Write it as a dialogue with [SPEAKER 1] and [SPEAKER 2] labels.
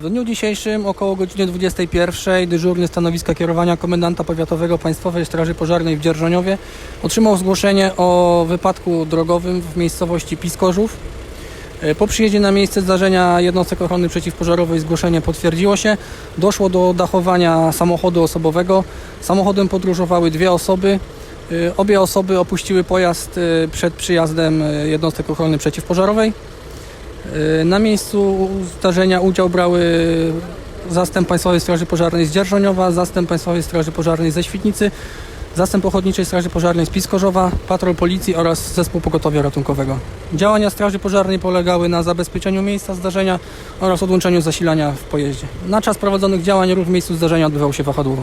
[SPEAKER 1] W dniu dzisiejszym około godziny 21 dyżurny stanowiska kierowania komendanta powiatowego Państwowej Straży Pożarnej w Dzierżoniowie otrzymał zgłoszenie o wypadku drogowym w miejscowości Piskorzów. E, Po przyjeździe na miejsce zdarzenia jednostek ochrony przeciwpożarowej zgłoszenie potwierdziło się. Doszło do dachowania samochodu osobowego. Samochodem podróżowały dwie osoby. E, Obie osoby opuściły pojazd e, przed przyjazdem jednostek ochrony przeciwpożarowej. E, Na miejscu zdarzenia udział brały zastęp Państwowej Straży Pożarnej z Dzierżoniowa, zastęp Państwowej Straży Pożarnej ze Świdnicy, zastęp Ochotniczej Straży Pożarnej z Piskorzowa, patrol policji oraz zespół pogotowia ratunkowego. Działania Straży Pożarnej polegały na zabezpieczeniu miejsca zdarzenia oraz odłączeniu zasilania w pojeździe. Na czas prowadzonych działań ruch w miejscu zdarzenia odbywał się wahadłowo.